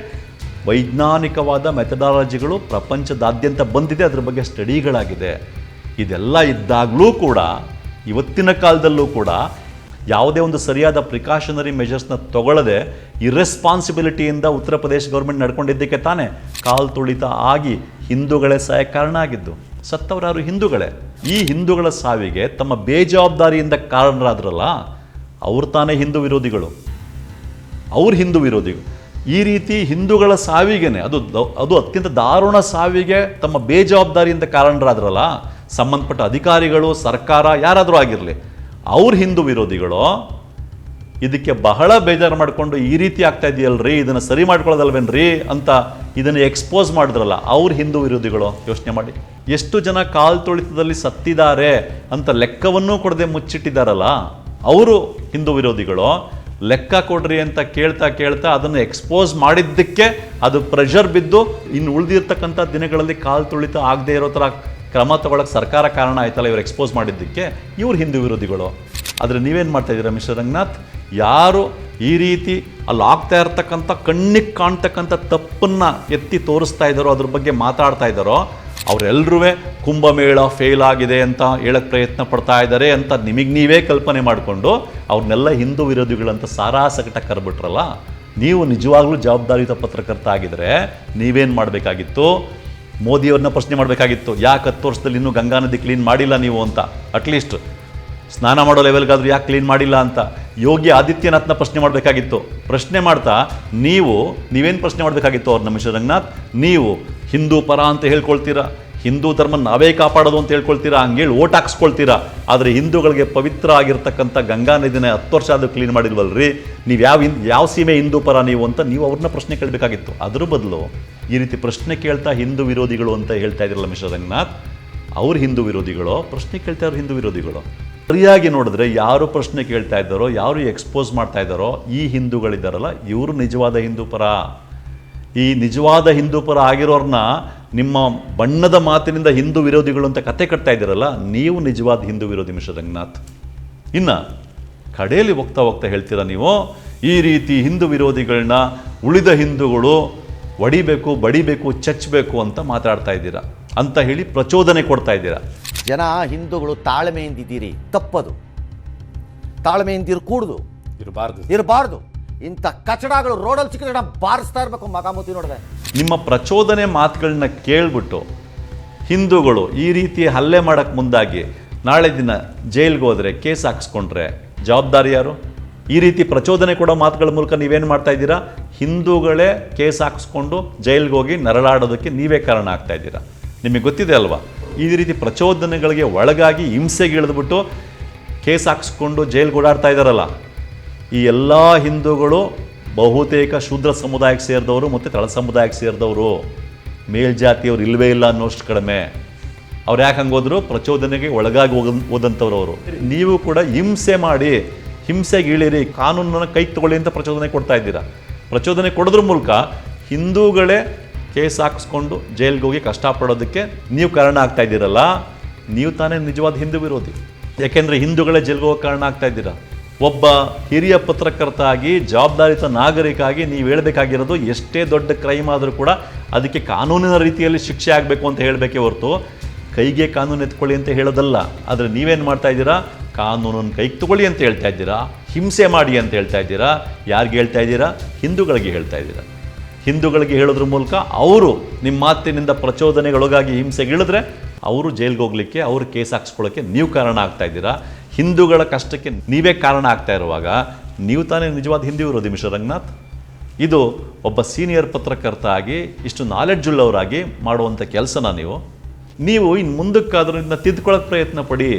ವೈಜ್ಞಾನಿಕವಾದ ಮೆಥಡಾಲಜಿಗಳು ಪ್ರಪಂಚದಾದ್ಯಂತ ಬಂದಿದೆ, ಅದ್ರ ಬಗ್ಗೆ ಸ್ಟಡಿಗಳಾಗಿದೆ ಇದೆಲ್ಲ ಇದ್ದಾಗಲೂ ಕೂಡ ಇವತ್ತಿನ ಕಾಲದಲ್ಲೂ ಕೂಡ ಯಾವುದೇ ಒಂದು ಸರಿಯಾದ ಪ್ರಿಕಾಷನರಿ ಮೆಷರ್ಸ್ನ ತಗೊಳ್ಳದೆ ಇರೆಸ್ಪಾನ್ಸಿಬಿಲಿಟಿಯಿಂದ ಉತ್ತರ ಪ್ರದೇಶ ಗೌರ್ಮೆಂಟ್ ನಡ್ಕೊಂಡಿದ್ದಕ್ಕೆ ತಾನೇ ಕಾಲು ತುಳಿತ ಆಗಿ ಹಿಂದೂಗಳೇ ಸಹಾಯ ಕಾರಣ ಆಗಿದ್ದು, ಸತ್ತವರಾರು ಹಿಂದೂಗಳೇ. ಈ ಹಿಂದೂಗಳ ಸಾವಿಗೆ ತಮ್ಮ ಬೇಜವಾಬ್ದಾರಿಯಿಂದ ಕಾರಣರಾದ್ರಲ್ಲ, ಅವ್ರು ತಾನೇ ಹಿಂದೂ ವಿರೋಧಿಗಳು. ಅವ್ರ ಹಿಂದೂ ವಿರೋಧಿಗಳು. ಈ ರೀತಿ ಹಿಂದೂಗಳ ಸಾವಿಗೆನೆ, ಅದು ಅದು ಅತ್ಯಂತ ದಾರುಣ ಸಾವಿಗೆ ತಮ್ಮ ಬೇಜವಾಬ್ದಾರಿಯಿಂದ ಕಾರಣರಾದ್ರಲ್ಲ ಸಂಬಂಧಪಟ್ಟ ಅಧಿಕಾರಿಗಳು, ಸರ್ಕಾರ, ಯಾರಾದರೂ ಆಗಿರಲಿ, ಅವ್ರ ಹಿಂದೂ ವಿರೋಧಿಗಳು ಇದಕ್ಕೆ ಬಹಳ ಬೇಜಾರು ಮಾಡಿಕೊಂಡು ಈ ರೀತಿ ಆಗ್ತಾ ಇದೆಯಲ್ರಿ, ಇದನ್ನು ಸರಿ ಮಾಡ್ಕೊಳ್ಳೋದಲ್ವೇನ್ರಿ ಅಂತ ಇದನ್ನು ಎಕ್ಸ್ಪೋಸ್ ಮಾಡಿದ್ರಲ್ಲ, ಅವ್ರ ಹಿಂದೂ ವಿರೋಧಿಗಳು, ಯೋಚನೆ ಮಾಡಿ. ಎಷ್ಟು ಜನ ಕಾಲ್ ತುಳಿತದಲ್ಲಿ ಸತ್ತಿದ್ದಾರೆ ಅಂತ ಲೆಕ್ಕವನ್ನೂ ಕೊಡದೆ ಮುಚ್ಚಿಟ್ಟಿದ್ದಾರಲ್ಲ, ಅವರು ಹಿಂದೂ ವಿರೋಧಿಗಳು, ಲೆಕ್ಕ ಕೊಡ್ರಿ ಅಂತ ಕೇಳ್ತಾ ಕೇಳ್ತಾ ಅದನ್ನು ಎಕ್ಸ್ಪೋಸ್ ಮಾಡಿದ್ದಕ್ಕೆ ಅದು ಪ್ರೆಷರ್ ಬಿದ್ದು ಇನ್ನು ಉಳಿದಿರ್ತಕ್ಕಂಥ ದಿನಗಳಲ್ಲಿ ಕಾಲ್ ತುಳಿತ ಆಗದೆ ಇರೋ ಥರ ಕ್ರಮ ತಗೊಳಕ್ಕೆ ಸರ್ಕಾರ ಕಾರಣ ಆಯ್ತಲ್ಲ ಇವ್ರು ಎಕ್ಸ್ಪೋಸ್ ಮಾಡಿದ್ದಕ್ಕೆ? ಇವ್ರು ಹಿಂದೂ ವಿರೋಧಿಗಳು. ಆದರೆ ನೀವೇನು ಮಾಡ್ತಾ ಇದ್ದೀರಾ ಮಿಸ್ಟರ್ ರಂಗನಾಥ್? ಯಾರು ಈ ರೀತಿ ಅಲ್ಲಿ ಆಗ್ತಾ ಇರ್ತಕ್ಕಂಥ, ಕಣ್ಣಿಗೆ ಕಾಣ್ತಕ್ಕಂಥ ತಪ್ಪನ್ನು ಎತ್ತಿ ತೋರಿಸ್ತಾ ಇದ್ದಾರೋ, ಅದ್ರ ಬಗ್ಗೆ ಮಾತಾಡ್ತಾ ಇದ್ದಾರೋ ಅವರೆಲ್ಲರೂ ಕುಂಭಮೇಳ ಫೇಲ್ ಆಗಿದೆ ಅಂತ ಹೇಳಕ್ಕೆ ಪ್ರಯತ್ನ ಪಡ್ತಾ ಇದ್ದಾರೆ ಅಂತ ನಿಮಗೆ ನೀವೇ ಕಲ್ಪನೆ ಮಾಡಿಕೊಂಡು ಅವ್ರನ್ನೆಲ್ಲ ಹಿಂದೂ ವಿರೋಧಿಗಳಂತ ಸಾರಾಸಕಟ ಕರ್ಬಿಟ್ರಲ್ಲ? ನೀವು ನಿಜವಾಗ್ಲೂ ಜವಾಬ್ದಾರಿಯುತ ಪತ್ರಕರ್ತ ಆಗಿದ್ರೆ ನೀವೇನು ಮಾಡಬೇಕಾಗಿತ್ತು? ಮೋದಿಯವ್ರನ್ನ ಪ್ರಶ್ನೆ ಮಾಡಬೇಕಾಗಿತ್ತು. ಯಾಕೆ ಹತ್ತು ವರ್ಷದಲ್ಲಿ ಇನ್ನೂ ಗಂಗಾ ನದಿ ಕ್ಲೀನ್ ಮಾಡಿಲ್ಲ ನೀವು ಅಂತ? ಅಟ್ಲೀಸ್ಟ್ ಸ್ನಾನ ಮಾಡೋ ಲೆವೆಲ್ಗಾದರೂ ಯಾಕೆ ಕ್ಲೀನ್ ಮಾಡಿಲ್ಲ ಅಂತ? ಯೋಗಿ ಆದಿತ್ಯನಾಥ್ನ ಪ್ರಶ್ನೆ ಮಾಡಬೇಕಾಗಿತ್ತು. ಪ್ರಶ್ನೆ ಮಾಡ್ತಾ, ನೀವು, ನೀವೇನು ಪ್ರಶ್ನೆ ಮಾಡಬೇಕಾಗಿತ್ತು ಅವ್ರನ್ನ ಮಿಶ್ರ ರಂಗನಾಥ್? ನೀವು ಹಿಂದೂ ಪರ ಅಂತ ಹೇಳ್ಕೊಳ್ತೀರಾ? ಹಿಂದೂ ಧರ್ಮ ನಾವೇ ಕಾಪಾಡೋದು ಅಂತ ಹೇಳ್ಕೊಳ್ತೀರಾ? ಹಂಗೇಳಿ ಓಟ್ ಹಾಕ್ಸ್ಕೊಳ್ತೀರಾ? ಆದರೆ ಹಿಂದೂಗಳಿಗೆ ಪವಿತ್ರ ಆಗಿರ್ತಕ್ಕಂಥ ಗಂಗಾ ನದಿನ ಹತ್ತು ವರ್ಷ ಆದರೂ ಕ್ಲೀನ್ ಮಾಡಿಲ್ವಲ್ರಿ? ನೀವು ಯಾವ ಹಿಂದ್, ಯಾವ ಸೀಮೆ ಹಿಂದೂ ಪರ ನೀವು ಅಂತ ನೀವು ಅವ್ರನ್ನ ಪ್ರಶ್ನೆ ಕೇಳಬೇಕಾಗಿತ್ತು. ಅದ್ರ ಬದಲು ಈ ರೀತಿ ಪ್ರಶ್ನೆ ಕೇಳ್ತಾ ಹಿಂದೂ ವಿರೋಧಿಗಳು ಅಂತ ಹೇಳ್ತಾ ಇದ್ರಲ್ಲ ಮಿಶ್ರ ರಂಗನಾಥ್, ಅವ್ರು ಹಿಂದೂ ವಿರೋಧಿಗಳು, ಪ್ರಶ್ನೆ ಕೇಳ್ತಾ ಇರೋ ಹಿಂದೂ ವಿರೋಧಿಗಳು? ಸರಿಯಾಗಿ ನೋಡಿದ್ರೆ ಯಾರು ಪ್ರಶ್ನೆ ಕೇಳ್ತಾ ಇದ್ದಾರೋ, ಯಾರು ಎಕ್ಸ್ಪೋಸ್ ಮಾಡ್ತಾ ಇದ್ದಾರೋ ಈ ಹಿಂದೂಗಳಿದ್ದಾರಲ್ಲ, ಇವರು ನಿಜವಾದ ಹಿಂದೂ ಪರ. ಈ ನಿಜವಾದ ಹಿಂದೂ ಪರ ಆಗಿರೋರ್ನ ನಿಮ್ಮ ಬಣ್ಣದ ಮಾತಿನಿಂದ ಹಿಂದೂ ವಿರೋಧಿಗಳು ಅಂತ ಕತೆ ಕಟ್ತಾ ಇದ್ದೀರಲ್ಲ ನೀವು ನಿಜವಾದ ಹಿಂದೂ ವಿರೋಧಿ ಮಿಶ್ರ ರಂಗನಾಥ್. ಇನ್ನು ಕಡೆಯಲ್ಲಿ ಹೋಗ್ತಾ ಹೋಗ್ತಾ ಹೇಳ್ತೀರಾ ನೀವು ಈ ರೀತಿ ಹಿಂದೂ ವಿರೋಧಿಗಳನ್ನ ಉಳಿದ ಹಿಂದೂಗಳು ಒಡಿಬೇಕು ಬಡಿಬೇಕು ಚಚ್ಚಬೇಕು ಅಂತ ಮಾತಾಡ್ತಾ ಇದ್ದೀರಾ? ಅಂತ ಹೇಳಿ ಪ್ರಚೋದನೆ ಕೊಡ್ತಾ ಇದ್ದೀರಾ? ಜನ ಹಿಂದೂಗಳು ತಾಳ್ಮೆಯಿಂದಿದ್ದೀರಿ ತಪ್ಪದು. ತಾಳ್ಮೆಯಿಂದ ಕೂಡುದು. ಇರಬಾರ್ದು. ಇರಬಾರ್ದು. ಇಂಥ ಕಚಡಗಳು ರೋಡಲ್ಲಿ ಸಿಕ್ಕಿದ್ರೆ ಬಾರಿಸ್ತಾ ಇರಬೇಕು ಮಗಾಮತಿ ನೋಡಿದೆ ನಿಮ್ಮ ಪ್ರಚೋದನೆ ಮಾತುಗಳನ್ನ ಕೇಳಿಬಿಟ್ಟು ಹಿಂದೂಗಳು ಈ ರೀತಿ ಹಲ್ಲೆ ಮಾಡೋಕ್ಕೆ ಮುಂದಾಗಿ ನಾಳೆ ದಿನ ಜೈಲ್ಗೆ ಹೋದರೆ ಕೇಸ್ ಹಾಕಿಸ್ಕೊಂಡ್ರೆ ಜವಾಬ್ದಾರಿ ಯಾರು? ಈ ರೀತಿ ಪ್ರಚೋದನೆ ಕೊಡೋ ಮಾತುಗಳ ಮೂಲಕ ನೀವೇನು ಮಾಡ್ತಾ ಇದ್ದೀರಾ? ಹಿಂದೂಗಳೇ ಕೇಸ್ ಹಾಕಿಸ್ಕೊಂಡು ಜೈಲ್ಗೆ ಹೋಗಿ ನರಳಾಡೋದಕ್ಕೆ ನೀವೇ ಕಾರಣ ಆಗ್ತಾ ಇದ್ದೀರಾ? ನಿಮಗೆ ಗೊತ್ತಿದೆ ಅಲ್ವಾ? ಈ ರೀತಿ ಪ್ರಚೋದನೆಗಳಿಗೆ ಒಳಗಾಗಿ ಹಿಂಸೆಗೆ ಇಳಿದ್ಬಿಟ್ಟು ಕೇಸ್ ಹಾಕಿಸ್ಕೊಂಡು ಜೈಲ್ಗೆ ಓಡಾಡ್ತಾ ಇದ್ದಾರಲ್ಲ ಈ ಎಲ್ಲ ಹಿಂದೂಗಳು ಬಹುತೇಕ ಶೂದ್ರ ಸಮುದಾಯಕ್ಕೆ ಸೇರಿದವರು ಮತ್ತು ತಳ ಸಮುದಾಯಕ್ಕೆ ಸೇರಿದವರು. ಮೇಲ್ಜಾತಿಯವರು ಇಲ್ಲವೇ ಇಲ್ಲ ಅನ್ನೋಷ್ಟು ಕಡಿಮೆ. ಅವ್ರು ಯಾಕೆ ಹಂಗೋದ್ರು ಪ್ರಚೋದನೆಗೆ ಒಳಗಾಗಿ ಹೋಗ ಹೋದಂಥವ್ರು ಅವರು. ನೀವು ಕೂಡ ಹಿಂಸೆ ಮಾಡಿ, ಹಿಂಸೆಗೆ ಇಳಿರಿ, ಕಾನೂನನ್ನು ಕೈ ತಗೊಳ್ಳಿ ಅಂತ ಪ್ರಚೋದನೆ ಕೊಡ್ತಾ ಇದ್ದೀರಾ? ಪ್ರಚೋದನೆ ಕೊಡೋದ್ರ ಮೂಲಕ ಹಿಂದೂಗಳೇ ಕೇಸ್ ಹಾಕಿಸ್ಕೊಂಡು ಜೈಲ್ಗೆ ಹೋಗಿ ಕಷ್ಟಪಡೋದಕ್ಕೆ ನೀವು ಕಾರಣ ಆಗ್ತಾ ಇದ್ದೀರಲ್ಲ? ನೀವು ತಾನೇ ನಿಜವಾದ ಹಿಂದೂ ವಿರೋಧಿ. ಯಾಕೆಂದರೆ ಹಿಂದೂಗಳೇ ಜೈಲ್ಗೆ ಹೋಗೋ ಕಾರಣ ಆಗ್ತಾ ಇದ್ದೀರಾ? ಒಬ್ಬ ಹಿರಿಯ ಪತ್ರಕರ್ತ ಆಗಿ ಜವಾಬ್ದಾರಿತ ನಾಗರಿಕ ಆಗಿ ನೀವು ಹೇಳಬೇಕಾಗಿರೋದು ಎಷ್ಟೇ ದೊಡ್ಡ ಕ್ರೈಮ್ ಆದರೂ ಕೂಡ ಅದಕ್ಕೆ ಕಾನೂನಿನ ರೀತಿಯಲ್ಲಿ ಶಿಕ್ಷೆ ಆಗಬೇಕು ಅಂತ ಹೇಳಬೇಕೇ ಹೊರತು ಕೈಗೆ ಕಾನೂನು ಎತ್ಕೊಳ್ಳಿ ಅಂತ ಹೇಳೋದಲ್ಲ. ಆದರೆ ನೀವೇನು ಮಾಡ್ತಾ ಇದ್ದೀರಾ? ಕಾನೂನನ್ನು ಕೈಗೆ ತಗೊಳ್ಳಿ ಅಂತ ಹೇಳ್ತಾ ಇದ್ದೀರಾ? ಹಿಂಸೆ ಮಾಡಿ ಅಂತ ಹೇಳ್ತಾ ಇದ್ದೀರಾ? ಯಾರಿಗೆ ಹೇಳ್ತಾ ಇದ್ದೀರಾ? ಹಿಂದೂಗಳಿಗೆ ಹೇಳ್ತಾ ಇದ್ದೀರಾ. ಹಿಂದೂಗಳಿಗೆ ಹೇಳೋದ್ರ ಮೂಲಕ ಅವರು ನಿಮ್ಮ ಮಾತಿನಿಂದ ಪ್ರಚೋದನೆಗೊಳಗಾಗಿ ಹಿಂಸೆಗೆ ಇಳಿದ್ರೆ ಅವರು ಜೈಲಿಗೆ ಹೋಗ್ಲಿಕ್ಕೆ, ಅವರು ಕೇಸ್ ಹಾಕ್ಸ್ಕೊಳ್ಳೋಕ್ಕೆ ನೀವು ಕಾರಣ ಆಗ್ತಾ ಇದ್ದೀರಾ? ಹಿಂದೂಗಳ ಕಷ್ಟಕ್ಕೆ ನೀವೇ ಕಾರಣ ಆಗ್ತಾ ಇರುವಾಗ ನೀವು ತಾನೇ ನಿಜವಾದ ಹಿಂದೂ ವಿರೋಧಿ ಮಿಶ್ರ ರಂಗನಾಥ್? ಇದು ಒಬ್ಬ ಸೀನಿಯರ್ ಪತ್ರಕರ್ತ ಆಗಿ ಇಷ್ಟು ನಾಲೆಡ್ಜ್ ಉಳ್ಳವರಾಗಿ ಮಾಡುವಂಥ ಕೆಲಸನ ನೀವು. ನೀವು ಇನ್ನು ಮುಂದಕ್ಕಾದ್ರೂ ಇದನ್ನ ತಿದ್ಕೊಳ್ಳೋಕೆ ಪ್ರಯತ್ನ ಪಡಿ.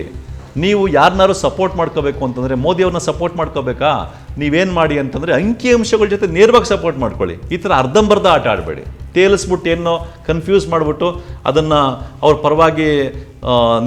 ನೀವು ಯಾರನ್ನಾರು ಸಪೋರ್ಟ್ ಮಾಡ್ಕೋಬೇಕು ಅಂತಂದರೆ ಮೋದಿಯವ್ರನ್ನ ಸಪೋರ್ಟ್ ಮಾಡ್ಕೋಬೇಕಾ? ನೀವೇನು ಮಾಡಿ ಅಂತಂದರೆ ಅಂಕಿಅಂಶಗಳ ಜೊತೆ ನೇರವಾಗಿ ಸಪೋರ್ಟ್ ಮಾಡ್ಕೊಳ್ಳಿ. ಈ ಥರ ಅರ್ಧಂಬರ್ಧ ಆಟ ಆಡಬೇಡಿ. ತೇಲಿಸ್ಬಿಟ್ಟು ಏನೋ ಕನ್ಫ್ಯೂಸ್ ಮಾಡಿಬಿಟ್ಟು ಅದನ್ನು ಅವ್ರ ಪರವಾಗಿ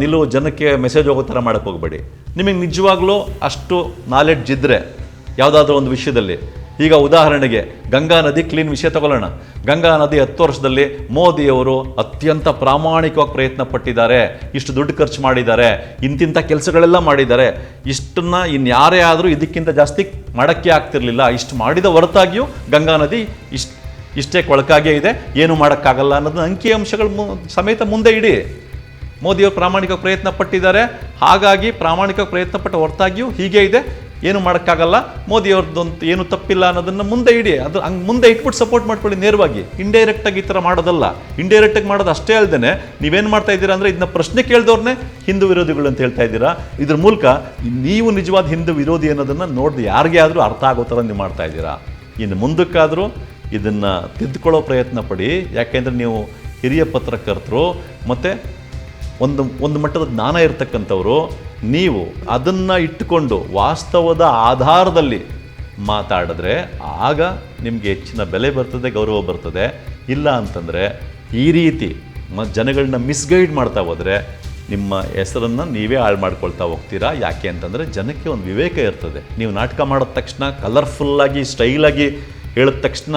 ನಿಲ್ಲುವ ಜನಕ್ಕೆ ಮೆಸೇಜ್ ಹೋಗೋ ಥರ ಮಾಡೋಕ್ಕೆ ಹೋಗಬೇಡಿ. ನಿಮಗೆ ನಿಜವಾಗ್ಲೂ ಅಷ್ಟು ನಾಲೆಡ್ಜ್ ಇದ್ದರೆ ಯಾವುದಾದ್ರೂ ಒಂದು ವಿಷಯದಲ್ಲಿ. ಈಗ ಉದಾಹರಣೆಗೆ ಗಂಗಾ ನದಿ ಕ್ಲೀನ್ ವಿಷಯ ತಗೊಳ್ಳೋಣ. ಗಂಗಾ ನದಿ ಹತ್ತು ವರ್ಷದಲ್ಲಿ ಮೋದಿಯವರು ಅತ್ಯಂತ ಪ್ರಾಮಾಣಿಕವಾಗಿ ಪ್ರಯತ್ನ ಪಟ್ಟಿದ್ದಾರೆ ಇಷ್ಟು ದುಡ್ಡು ಖರ್ಚು ಮಾಡಿದ್ದಾರೆ. ಇಂತಿಂಥ ಕೆಲಸಗಳೆಲ್ಲ ಮಾಡಿದ್ದಾರೆ. ಇಷ್ಟನ್ನ ಇನ್ಯಾರೇ ಆದರೂ ಇದಕ್ಕಿಂತ ಜಾಸ್ತಿ ಮಾಡೋಕ್ಕೆ ಆಗ್ತಿರಲಿಲ್ಲ. ಇಷ್ಟು ಮಾಡಿದ ಹೊರತಾಗಿಯೂ ಗಂಗಾ ನದಿ ಇಷ್ಟು, ಇಷ್ಟೇ ಕೊಳಕಾಗೇ ಇದೆ. ಏನು ಮಾಡೋಕ್ಕಾಗಲ್ಲ ಅನ್ನೋದನ್ನ ಅಂಕಿಅಂಶಗಳು ಮು- ಸಮೇತ ಮುಂದೆ ಇಡಿ. ಮೋದಿಯವರು ಪ್ರಾಮಾಣಿಕ ಪ್ರಯತ್ನ ಪಟ್ಟಿದ್ದಾರೆ. ಹಾಗಾಗಿ ಪ್ರಾಮಾಣಿಕ ಪ್ರಯತ್ನ ಪಟ್ಟ ಹೊರತಾಗಿಯೂ ಹೀಗೆ ಇದೆ. ಏನು ಮಾಡೋಕ್ಕಾಗಲ್ಲ. ಮೋದಿಯವ್ರದ್ದೊಂದು ಏನು ತಪ್ಪಿಲ್ಲ ಅನ್ನೋದನ್ನು ಮುಂದೆ ಇಡಿ. ಅದು ಹಂಗೆ ಮುಂದೆ ಇಟ್ಬಿಟ್ಟು ಸಪೋರ್ಟ್ ಮಾಡ್ಕೊಳ್ಳಿ ನೇರವಾಗಿ. ಇಂಡೈರೆಕ್ಟಾಗಿ ಈ ಥರ ಮಾಡೋದಲ್ಲ. ಇಂಡೈರೆಕ್ಟಾಗಿ ಮಾಡೋದು ಅಷ್ಟೇ ಅಲ್ಲದೆ ನೀವೇನು ಮಾಡ್ತಾ ಇದ್ದೀರಾ ಅಂದರೆ ಇದನ್ನ ಪ್ರಶ್ನೆ ಕೇಳಿದವ್ರನ್ನೇ ಹಿಂದೂ ವಿರೋಧಿಗಳು ಅಂತ ಹೇಳ್ತಾ ಇದ್ದೀರಾ. ಇದ್ರ ಮೂಲಕ ನೀವು ನಿಜವಾದ ಹಿಂದೂ ವಿರೋಧಿ ಅನ್ನೋದನ್ನು ನೋಡಿದ ಯಾರಿಗೇ ಆದರೂ ಅರ್ಥ ಆಗೋ ಥರ ನೀವು ಮಾಡ್ತಾ ಇದ್ದೀರಾ. ಇನ್ನು ಮುಂದಕ್ಕಾದರೂ ಇದನ್ನು ತಿದ್ದುಕೊಳ್ಳೋ ಪ್ರಯತ್ನ ಪಡಿ. ಯಾಕೆಂದರೆ ನೀವು ಹಿರಿಯ ಪತ್ರಕರ್ತರು. ಮತ್ತು ಒಂದು ಒಂದು ಮಟ್ಟದ ಜ್ಞಾನ ಇರತಕ್ಕಂಥವರು, ನೀವು ಅದನ್ನು ಇಟ್ಟುಕೊಂಡು ವಾಸ್ತವದ ಆಧಾರದಲ್ಲಿ ಮಾತಾಡಿದ್ರೆ ಆಗ ನಿಮಗೆ ಹೆಚ್ಚಿನ ಬೆಲೆ ಬರ್ತದೆ, ಗೌರವ ಬರ್ತದೆ. ಇಲ್ಲ ಅಂತಂದರೆ ಈ ರೀತಿ ಮ ಜನಗಳನ್ನ ಮಿಸ್ಗೈಡ್ ಮಾಡ್ತಾ ಹೋದರೆ ನಿಮ್ಮ ಹೆಸರನ್ನು ನೀವೇ ಹಾಳು ಮಾಡ್ಕೊಳ್ತಾ ಹೋಗ್ತೀರಾ? ಯಾಕೆ ಅಂತಂದರೆ ಜನಕ್ಕೆ ಒಂದು ವಿವೇಕ ಇರ್ತದೆ. ನೀವು ನಾಟಕ ಮಾಡಿದ ತಕ್ಷಣ ಕಲರ್ಫುಲ್ಲಾಗಿ ಸ್ಟೈಲಾಗಿ ಹೇಳಿದ ತಕ್ಷಣ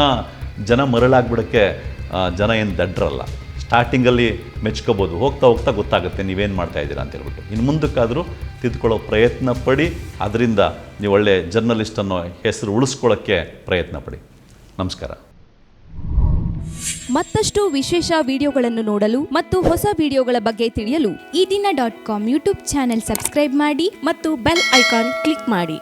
ಜನ ಮರಳಾಗ್ಬಿಡೋಕ್ಕೆ ಜನ ಏನು ದಡ್ರಲ್ಲ. ಸ್ಟಾರ್ಟಿಂಗಲ್ಲಿ ಮೆಚ್ಕೋಬೋದು. ಹೋಗ್ತಾ ಹೋಗ್ತಾ ಗೊತ್ತಾಗುತ್ತೆ ನೀವೇನು ಮಾಡ್ತಾ ಇದ್ದೀರಾ ಅಂತ ಹೇಳ್ಬಿಟ್ಟು. ಇನ್ನು ಮುಂದಕ್ಕಾದರೂ ತಿದ್ಕೊಳ್ಳೋ ಪ್ರಯತ್ನ ಪಡಿ. ಅದರಿಂದ ನೀವು ಒಳ್ಳೆ ಜರ್ನಲಿಸ್ಟ್ ಅನ್ನೋ ಹೆಸರು ಉಳಿಸ್ಕೊಳ್ಳೋಕ್ಕೆ ಪ್ರಯತ್ನ ಪಡಿ. ನಮಸ್ಕಾರ. ಮತ್ತಷ್ಟು ವಿಶೇಷ ವಿಡಿಯೋಗಳನ್ನು ನೋಡಲು ಮತ್ತು ಹೊಸ ವಿಡಿಯೋಗಳ ಬಗ್ಗೆ ತಿಳಿಯಲು ಈ ದಿನ dot com YouTube channel subscribe ಮಾಡಿ ಮತ್ತು ಬೆಲ್ ಐಕಾನ್ ಕ್ಲಿಕ್ ಮಾಡಿ.